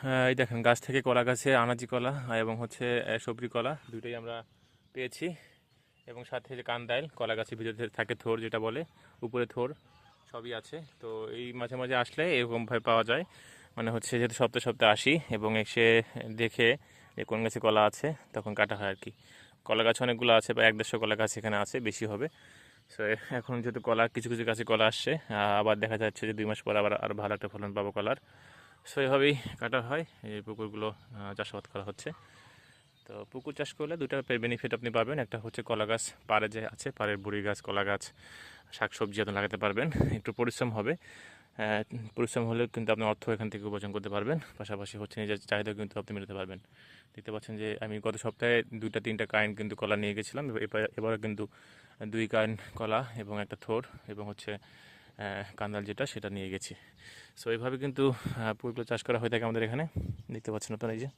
আহ, এই দেখেন গাছ থেকে কলা গাছে আনাজি কলা এবং হচ্ছে সবরি কলা দুটোই আমরা পেয়েছি। এবং সাথে যে কান্দাইল কলা গাছের ভিতরে থাকে থোর যেটা বলে উপরে থোর সবই আছে। তো এই মাঝে মাঝে আসলে এরকমভাবে পাওয়া যায়। মানে হচ্ছে যেহেতু সপ্তাহে সপ্তাহে আসি এবং এসে দেখে যে কোন গাছে কলা আছে তখন কাটা হয় আর কি কলা গাছ অনেকগুলো আছে বা এক দেড়শো কলা গাছ এখানে আছে বেশি হবে। সো এখন যেহেতু কলা কিছু কিছু গাছে কলা আসছে আবার দেখা যাচ্ছে যে দুই মাস পর আবার আরও ভালো একটা ফলন পাবো কলার। সো কাটা হয়। এই পুকুরগুলো চাষাবাদ করা হচ্ছে। তো পুকুর চাষ করলে দুটা বেনিফিট আপনি পাবেন। একটা হচ্ছে কলা গাছ, পাড়ে যে আছে, পাড়ের বুড়ি গাছ, কলা গাছ শাক সবজি আপনি লাগাতে পারবেন। একটু পরিশ্রম হবে। পরিশ্রম হলেও কিন্তু আপনি অর্থ এখান থেকে উপার্জন করতে পারবেন। পাশাপাশি হচ্ছে নিজের চাহিদা কিন্তু আপনি মেটাতে পারবেন। দেখতে পাচ্ছেন যে আমি গত সপ্তাহে দুইটা, তিনটা কাইন কিন্তু কলা নিয়ে গেছিলাম। এবার এবারে কিন্তু দুই কাইন কলা এবং একটা থোর এবং হচ্ছে কান্দাল যেটা, সেটা নিয়ে গেছি। সো এইভাবে কিন্তু পুকুরগুলো চাষ করা হয়ে থাকে আমাদের এখানে। দেখতে পাচ্ছেন আপনারা এই যে।